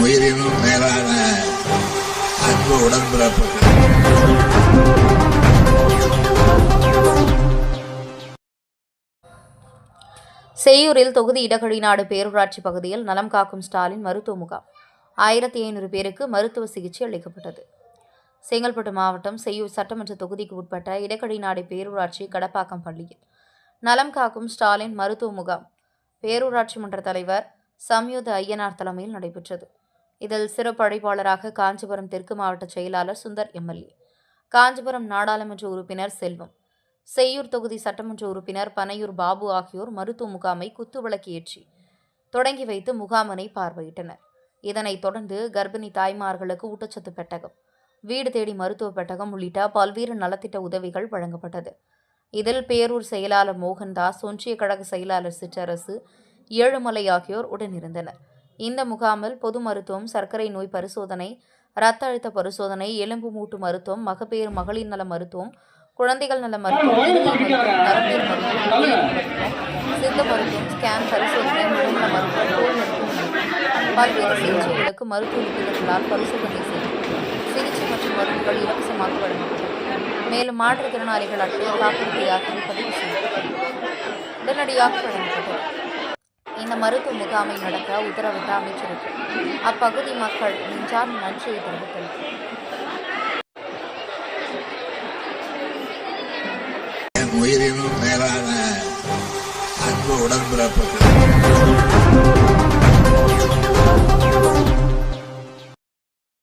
உயிரினும் மேலான அன்பு உடன்பிறப்புகள். செய்யூரில் தொகுதி இடகழிநாடு பேரூராட்சி பகுதியில் நலம் காக்கும் ஸ்டாலின் மருத்துவ முகாம். ஆயிரத்தி ஐநூறு பேருக்கு மருத்துவ சிகிச்சை அளிக்கப்பட்டது. செங்கல்பட்டு மாவட்டம் செய்யூர் சட்டமன்ற தொகுதிக்கு உட்பட்ட இடகழிநாடு பேரூராட்சி கடப்பாக்கம் பள்ளியில் நலம் காக்கும் ஸ்டாலின் மருத்துவ முகாம். பேரூராட்சி மன்ற தலைவர் சம்யுத ஐயனார் தலைமையில் நடைபெற்றது. இதில் சிறப்பு அழைப்பாளராக காஞ்சிபுரம் தெற்கு மாவட்ட செயலாளர் சுந்தர் எம்எல்ஏ. காஞ்சிபுரம் நாடாளுமன்ற உறுப்பினர் செல்வம். செய்யூர் தொகுதி சட்டமன்ற உறுப்பினர் பனையூர் பாபு ஆகியோர் மருத்துவ முகாமை குத்துவிளக்கு ஏற்றி தொடங்கி வைத்து முகாமனை பார்வையிட்டனர். இதனைத் தொடர்ந்து கர்ப்பிணி தாய்மார்களுக்கு ஊட்டச்சத்து பெட்டகம் வீடு தேடி மருத்துவ பெட்டகம் உள்ளிட்ட பல்வேறு நலத்திட்ட உதவிகள் வழங்கப்பட்டது. இதில் பேரூர் செயலாளர் மோகன்தாஸ் ஒன்றிய கழக செயலாளர் சிற்றரசு ஏழுமலை ஆகியோர் உடனிருந்தனர். இந்த முகாமில் பொது மருத்துவம் சர்க்கரை நோய் பரிசோதனை இரத்த அழுத்த பரிசோதனை எலும்பு மூட்டு மருத்துவம் மகப்பேறு மகளிர் நல மருத்துவம் குழந்தைகள் நல மருத்துவம் நரம்பியல் மருத்துவம் சித்த மருத்துவம் ஸ்கேன் பரிசோதனை மருத்துவ மருத்துவம் தோல் மருத்துவம் பல்வேறு சிகிச்சைகளுக்கு மருத்துவ நிபுணர்களால் பரிசோதனை செய்து சிகிச்சை மற்றும் மருந்துகள் இலவசமாக மேலும் மாற்றுத்திறனாளிகள் அட்டை காப்பீட்டு யாத்திரை பதிவு செய்யப்பட்டது. உடனடியாக வழங்கப்பட்டது. இந்த மருத்துவ முகாமை நடத்த உத்தரவிட்ட அமைச்சருக்கு. அப்பகுதி மக்கள் நெஞ்சார் நன்றியை தெரிவித்தனர். உயிரினும் மேலான அன்பு உடன்பிறப்புகள்.